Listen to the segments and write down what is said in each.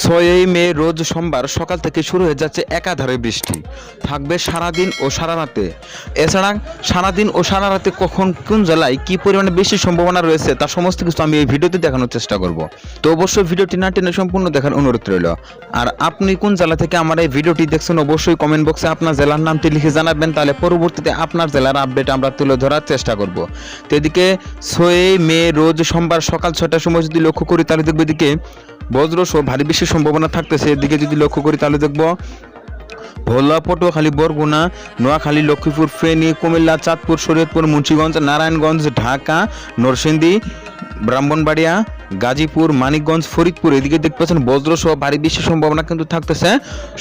ছয়ই মে রোজ সোমবার সকাল থেকে শুরু হয়ে যাচ্ছে একাধারে বৃষ্টি। থাকবে সারাদিন ও সারা রাতে। এছাড়া সারাদিন ও সারা রাতে কখন কোন জেলায় কি পরিমাণে বেশি সম্ভাবনা রয়েছে তার সমস্ত কিছু আমি এই ভিডিওতে দেখানোর চেষ্টা করব। তো অবশ্যই ভিডিওটি না টেনে সম্পূর্ণ দেখার অনুরোধ রইল। আর আপনি কোন জেলা থেকে আমার এই ভিডিওটি দেখছেন অবশ্যই কমেন্ট বক্সে আপনার জেলার নামটি লিখে জানাবেন, তাহলে পরবর্তীতে আপনার জেলার আপডেট আমরা তুলে ধরার চেষ্টা করব। তো এদিকে ছয়ই মে রোজ সোমবার সকাল ছটার সময় যদি লক্ষ্য করি, তাহলে দেখব এদিকে বজ্র ভারী বৃষ্টির সম্ভাবনা থাকতেছে। এদিকে যদি লক্ষ্য করি, তাহলে দেখব ভোলা, পটুয়াখালী, বরগুনা, নোয়াখালী, লক্ষ্মীপুর, ফেনী, কুমিল্লা, চাঁদপুর, শরীয়তপুর, মুন্সিগঞ্জ, নারায়ণগঞ্জ, ঢাকা, নরসিংদী ব্রাহ্মণবাড়িয়া, গাজীপুর, মানিকগঞ্জ, ফরিদপুর, এদিকে দেখতে পাচ্ছেন বজ্র সহ ভারী বৃষ্টির সম্ভাবনা কিন্তু থাকতেছে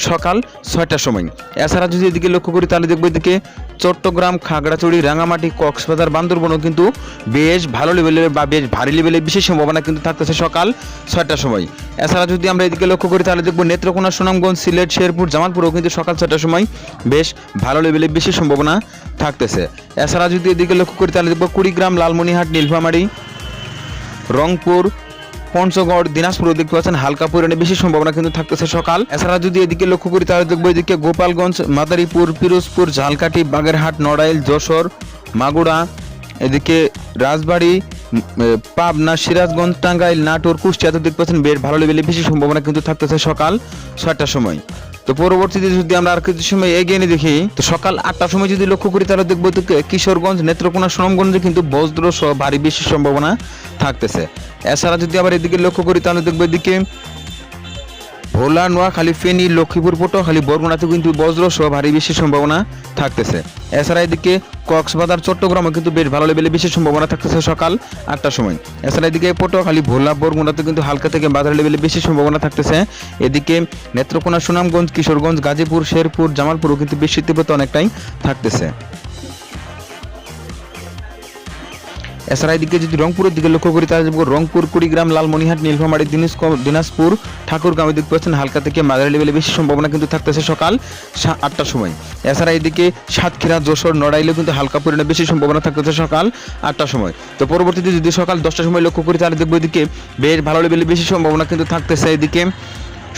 সকাল ছয়টার সময়। এছাড়া যদি এদিকে লক্ষ্য করি তাহলে দেখব এদিকে চট্টগ্রাম, খাগড়াছড়ি, রাঙামাটি, কক্সবাজার, বান্দরবনও কিন্তু বেশ ভালো লেভেলের বা বেশ ভারী লেভেলের বিশেষ সম্ভাবনা কিন্তু থাকতেছে সকাল ছয়টার সময়। এছাড়া যদি আমরা এদিকে লক্ষ্য করি তাহলে দেখব নেত্রকোনা, সুনামগঞ্জ, সিলেট, শেরপুর, জামালপুরেও কিন্তু সকাল ছয়টার সময় বেশ ভালো লেভেলের বেশি সম্ভাবনা থাকতেছে। এছাড়া যদি এদিকে লক্ষ্য করি তাহলে দেখব কুড়িগ্রাম লালমনিহাট নীলফামারী রংপুর, পঞ্চগড় দিনাজপুরও দেখতে পাচ্ছেন হালকা পরিমাণে বেশি সম্ভাবনা কিন্তু থাকতেছে সকাল। এছাড়া যদি এদিকে লক্ষ্য করি, তাহলে দেখব এদিকে গোপালগঞ্জ, মাদারীপুর, পিরোজপুর, ঝালকাঠি, বাগেরহাট, নড়াইল, যশোর মাগুড়া এদিকে রাজবাড়ি পাবনা, সিরাজগঞ্জ, টাঙ্গাইল, নাটোর কুষ্টিয়াতে দেখতে পাচ্ছেন, বেশ ভালো লেভেলে বেশি সম্ভাবনা কিন্তু থাকতেছে সকাল ছয়টার সময়। তো পরবর্তীতে যদি আমরা আর কিছু সময় এগিয়ে নিয়ে দেখি, তো সকাল আটটার সময় যদি লক্ষ্য করি, তাহলে দেখব তো কিশোরগঞ্জ, নেত্রকোনা, সুনামগঞ্জে কিন্তু বজ্র সহ ভারী বৃষ্টির সম্ভাবনা থাকতেছে। এছাড়া যদি আবার এদিকে লক্ষ্য করি, তাহলে দেখব এদিকে ভোলা, নোয়াখালী, ফেনী, লক্ষ্মীপুর, পটুয়াখালী বরগুনাতে কিন্তু বজ্র সহ ভারী বেশি সম্ভাবনা থাকতেছে। এছাড়া এদিকে কক্সবাজার চট্টগ্রামে কিন্তু বেশ ভালো লেভেলে বেশি সম্ভাবনা থাকতেছে সকাল আটটার সময়। এছাড়া এদিকে পটুয়াখালী, ভোলা বরগুনাতে কিন্তু হালকা থেকে বাজার লেভেলে বেশি সম্ভাবনা থাকতেছে। এদিকে নেত্রকোনা, সুনামগঞ্জ, কিশোরগঞ্জ, গাজীপুর, শেরপুর, জামালপুরও কিন্তু বেশি তীব্রতা অনেকটাই থাকতেছে। এছাড়া এদিকে যদি রংপুরের দিকে লক্ষ্য করি, তাহলে রংপুর, কুড়িগ্রাম, লালমনিহাট, নীলফামারী, দিনাজপুর ঠাকুরগাঁও দেখতে পাচ্ছেন, হালকা থেকে মাঝারি লেভেলে বেশি সম্ভাবনা কিন্তু থাকতেছে সকাল আটটার সময়। এছাড়া এদিকে সাতক্ষীরা, যশোর, নড়াইলেও কিন্তু হালকা পরিমাণে বেশি সম্ভাবনা থাকতেছে সকাল আটটার সময়। তো পরবর্তীতে যদি সকাল দশটার সময় লক্ষ্য করি, তাহলে দেখব এদিকে বেশ ভালো লেভেলে বেশি সম্ভাবনা কিন্তু থাকতেছে এদিকে।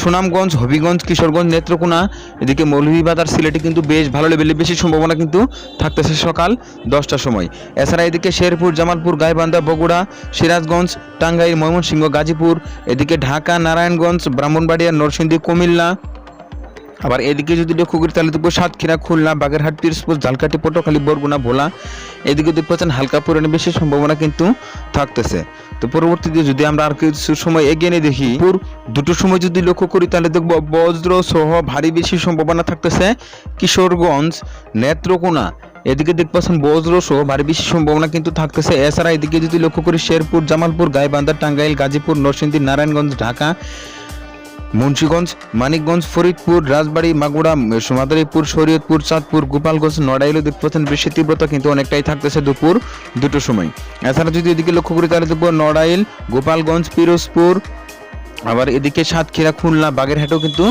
সুনামগঞ্জ, হবিগঞ্জ, কিশোরগঞ্জ, নেত্রকোনা, এদিকে মৌলভীবাজার, সিলেটে কিন্তু বেশ ভালো লেভেলে বেশি সম্ভাবনা কিন্তু থাকতেছে সকাল দশটার সময়। এছাড়া এদিকে শেরপুর, জামালপুর, গাইবান্ধা, বগুড়া, সিরাজগঞ্জ, টাঙ্গাইল, ময়মনসিংহ, গাজীপুর, এদিকে ঢাকা, নারায়ণগঞ্জ, ব্রাহ্মণবাড়িয়া, নরসিংদী, কুমিল্লা, আবার এদিকে যদি লক্ষ্য করি তাহলে দেখব সাতক্ষীরা, খুলনা, বাগেরহাট, পিরোজপুর, ঝালকাঠি, পটুয়াখালী, বরগুনা, ভোলা, এদিকে দেখতে পাচ্ছেন হালকা পরিমাণে বেশি সম্ভাবনা কিন্তু থাকতেছে। তো পরবর্তীতে যদি আমরা আর কিছু সময় এগিয়ে নিয়ে দেখি, পুর দুটোর সময় যদি লক্ষ্য করি, তাহলে দেখব বজ্র সহ ভারী বেশি সম্ভাবনা থাকতেছে কিশোরগঞ্জ নেত্রকোনা। এদিকে দেখতে পাচ্ছেন বজ্র সহ ভারী বেশি সম্ভাবনা কিন্তু থাকতেছে। এছাড়া এদিকে যদি লক্ষ্য করি, শেরপুর, জামালপুর, গাইবান্ধা, টাঙ্গাইল, গাজীপুর, নরসিংদী, নারায়ণগঞ্জ, ঢাকা মুন্সিগঞ্জ, মানিকগঞ্জ, ফরিদপুর, রাজবাড়ী মাগুড়া মাদারীপুর শরীয়তপুর, চাঁদপুর, গোপালগঞ্জ, নড়াইলে দেখতে পাচ্ছেন বৃষ্টির তীব্রতা কিন্তু অনেকটাই থাকতেছে দুপুর দুটোর সময়। এছাড়া যদি এদিকে লক্ষ্য করি তাহলে দেখব নড়াইল, গোপালগঞ্জ, পিরোজপুর, আবার এদিকে সাতক্ষীরা, খুলনা, বাগেরহাটেও কিন্তু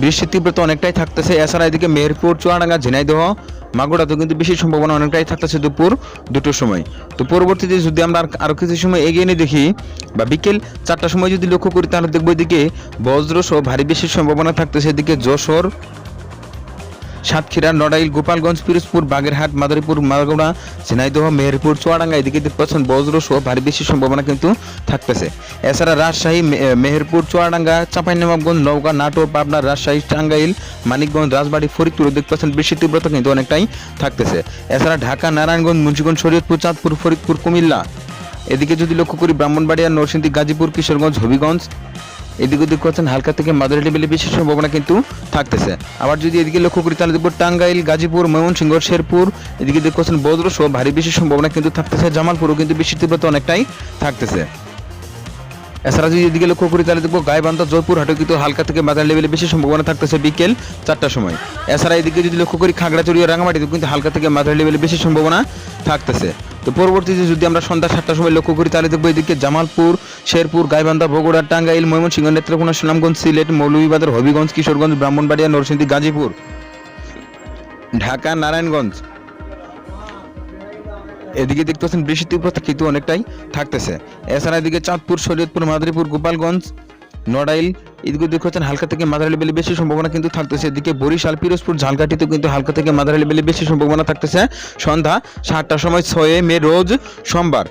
বৃষ্টির তীব্রতা অনেকটাই থাকতেছে। এছাড়া এদিকে মেহেরপুর, চুয়াডাঙ্গা, ঝিনাইদহ মাগুরাতেও কিন্তু বেশি সম্ভাবনা অনেকটাই থাকতেছে দুপুর দুটোর সময়। তো পরবর্তীতে যদি আমরা আরও আরও কিছু সময় এগিয়ে নিয়ে দেখি, বা বিকেল চারটার সময় যদি লক্ষ্য করি, তাহলে দেখব এদিকে বজ্র সহ ভারী বেশি সম্ভাবনা থাকতেছে। এদিকে যশোর সাতক্ষীরা, নড়াইল, গোপালগঞ্জ, পিরোজপুর, বাগেরহাট, মাদারীপুর মাগুরা ঝিনাইদহ, মেহেরপুর, চুয়াডাঙ্গা এদিকে পাচ্ছেন বজ্র সহ ভারী বেশি সম্ভাবনা কিন্তু থাকতেছে। এছাড়া রাজশাহী মেহেরপুর, চুয়াডাঙ্গা, চাঁপাইনবাবগঞ্জ, নওগাঁ, নাটোর, পাবনা, রাজশাহী, টাঙ্গাইল, মানিকগঞ্জ, রাজবাড়ী, ফরিদপুর দেখতে পাচ্ছেন বৃষ্টির তীব্রতা কিন্তু অনেকটাই থাকতেছে। এছাড়া ঢাকা, নারায়ণগঞ্জ, মুন্সিগঞ্জ, শরীয়তপুর, চাঁদপুর, ফরিদপুর, কুমিল্লা। এদিকে যদি লক্ষ্য করি, ব্রাহ্মণবাড়িয়া, নরসিংদী, গাজীপুর, কিশোরগঞ্জ, হবিগঞ্জ এদিকে ওদিক করছেন, হালকা থেকে মাদারি লেভেলে বেশি সম্ভাবনা কিন্তু থাকতেছে। আবার যদি এদিকে লক্ষ্য করি, তাহলে দেখব টাঙ্গাইল, গাজীপুর, ময়মনসিংহ, শেরপুর, এদিকে দেখছেন বজ্র সহ ভারী বেশি সম্ভাবনা কিন্তু থাকতেছে। জামালপুরও কিন্তু বেশি তীব্রতা অনেকটাই থাকতেছে। এছাড়া যদি এদিকে লক্ষ্য করি, তাহলে দেখব গাইবান্ধা, জয়পুর, হাটে কিন্তু হালকা থেকে বাজার লেভেলে বেশি সম্ভাবনা থাকতেছে বিকেল চারটার সময়। এছাড়া এদিকে যদি লক্ষ্য করি খাগড়াচড়ি ও রাঙামাটিতে কিন্তু হালকা থেকে মাঝারি লেভেলে বেশি সম্ভাবনা থাকতেছে। তো পরবর্তীতে যদি আমরা সন্ধ্যা সাতটার সময় লক্ষ্য করি, তাহলে দেখব এদিকে জামালপুর, শেরপুর, গাইবান্ধা, বগুড়া, টাঙ্গাইল, ময়মনসিংহ, নেত্রকোনা, সুনামগঞ্জ, সিলেট, মৌলভীবাজার, হবিগঞ্জ, কিশোরগঞ্জ, ব্রাহ্মণবাড়িয়া, নরসিংদী, গাজীপুর। ঢাকা, নারায়ণগঞ্জ। এদিকে দেখতে পাচ্ছেন বৃষ্টির তীব্রতা কিন্তু অনেকটাই থাকতেছে। এছাড়া এদিকে চাঁদপুর, শরীয়তপুর, মাদারীপুর, গোপালগঞ্জ, নড়াইল, এদিকে দেখতে পাচ্ছেন হালকা থেকে মাদার লেভেলে বেশি সম্ভাবনা কিন্তু থাকতেছে। এদিকে বরিশাল, পিরোজপুর ঝালকাঠিতেও কিন্তু হালকা থেকে মাদার লেভেলে বেশি সম্ভাবনা থাকতেছে। সন্ধ্যা সাতটার সময় ছয়ে মে, রোজ সোমবার।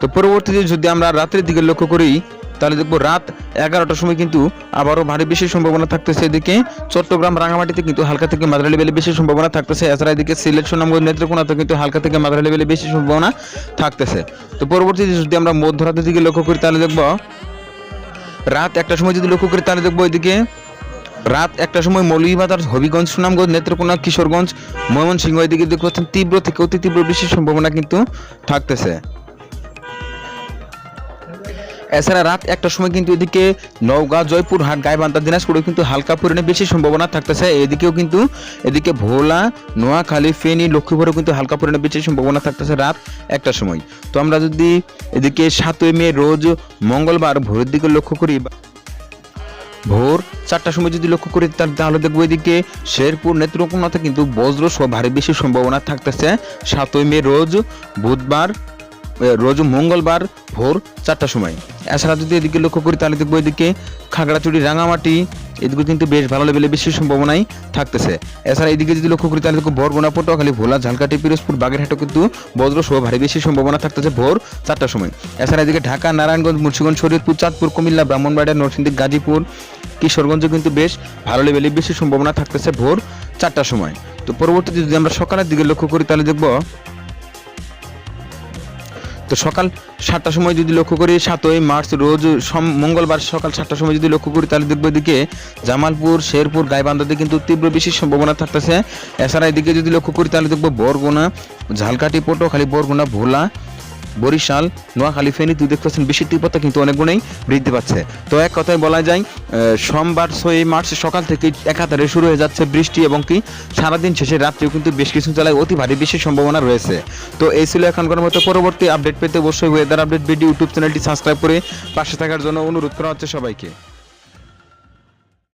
তো পরবর্তীতে যদি আমরা রাত্রের দিকে লক্ষ্য করি তাহলে দেখব রাত এগারোটার সময় কিন্তু আবারও ভারী বেশি সম্ভাবনা থাকতেছে এদিকে। চট্টগ্রাম রাঙামাটিতে কিন্তু হালকা থেকে মাদার লেভেলে বেশি সম্ভাবনা থাকতেছে। এছাড়া এদিকে সিলেট, সুনামগঞ্জ, নেত্রকোনাতে কিন্তু হালকা থেকে মাদার লেভেলে বেশি সম্ভাবনা থাকতেছে। তো পরবর্তীতে যদি আমরা মধ্যরাতের দিকে লক্ষ্য করি তাহলে দেখব রাত একটার সময় যদি লক্ষ্য করি তাহলে দেখব এদিকে রাত একটার সময় মৌলভীবাজার, হবিগঞ্জ, সুনামগঞ্জ, নেত্রকোনা, কিশোরগঞ্জ, ময়মনসিংহ এদিকে দেখতে পাচ্ছেন তীব্র থেকে অতি তীব্র বৃষ্টির সম্ভাবনা কিন্তু থাকতেছে। এছাড়া রাত একটার সময় কিন্তু এদিকে নওগাঁ জয়পুরহাট গাইবান্ধা, দিনাজপুরেও কিন্তু হালকা পরিমাণে বেশি সম্ভাবনা থাকতেছে। এদিকেও কিন্তু এদিকে ভোলা, নোয়াখালী, ফেনী, লক্ষ্মীপুরেও কিন্তু হালকা পরিমাণে বেশি সম্ভাবনা থাকতেছে রাত একটার সময়। তো আমরা যদি এদিকে সাতই মে রোজ মঙ্গলবার ভোরের দিকে লক্ষ্য করি ভোর চারটার সময় যদি লক্ষ্য করি তাহলে দেখব এদিকে শেরপুর, নেত্রকোনাতে কিন্তু বজ্র সহ ভারী বেশি সম্ভাবনা থাকতেছে। সাতই মে রোজ বুধবার রোজ মঙ্গলবার ভোর চারটার সময়। এছাড়া যদি এদিকে লক্ষ্য করি, তাহলে দেখব এদিকে খাগড়াছড়ি, রাঙামাটি, এদিকে কিন্তু বেশ ভালো লেভেলে বেশি সম্ভাবনাই থাকতেছে। এছাড়া এদিকে যদি লক্ষ্য করি, তাহলে দেখব বরগুনা পটুয়াখালী ভোলা, ঝালকাঠি, পিরোজপুর, বাগেরহাটও কিন্তু বজ্র সহ ভারী বেশি সম্ভাবনা থাকতেছে ভোর চারটার সময়। এছাড়া এদিকে ঢাকা, নারায়ণগঞ্জ, মুন্সিগঞ্জ, শরীয়তপুর, চাঁদপুর, কুমিল্লা, ব্রাহ্মণবাড়িয়া, নরসিংদী, গাজীপুর কিশোরগঞ্জে কিন্তু বেশ ভালো লেভেলে বেশি সম্ভাবনা থাকতেছে ভোর চারটার সময়। তো পরবর্তীতে যদি আমরা সকালের দিকে লক্ষ্য করি, তাহলে দেখব তো সকাল সাতটার সময় যদি লক্ষ্য করি, সাতই মার্চ রোজ মঙ্গলবার সকাল সাতটার সময় যদি লক্ষ্য করি, তাহলে দেখব এদিকে জামালপুর, শেরপুর, গাইবান্ধাতে কিন্তু তীব্র বেশি সম্ভাবনা থাকতেছে। এছাড়া এদিকে যদি লক্ষ্য করি, তাহলে দেখব বরগুনা ঝালকাটি পটো খালি বরগুনা, ভোলা বরিশাল, নোয়াখালী, ফেনী তুই দেখতে পাচ্ছেন বেশি তীব্রতা কিন্তু অনেক গুণেই বৃদ্ধি পাচ্ছে। তো এক কথায় বলা যায় সোমবার ছয়ই মার্চ সকাল থেকে একাধারে শুরু হয়ে যাচ্ছে বৃষ্টি এবং কি সারাদিন শেষে রাত্রেও কিন্তু বেশ কিছু জেলায় অতি ভারী বৃষ্টির সম্ভাবনা রয়েছে। তো এই ছিল এখনকার মতো পরবর্তী আপডেট পেতে অবশ্যই ওয়েদার আপডেট ভিডিও ইউটিউব চ্যানেলটি সাবস্ক্রাইব করে পাশে থাকার জন্য অনুরোধ করা হচ্ছে সবাইকে।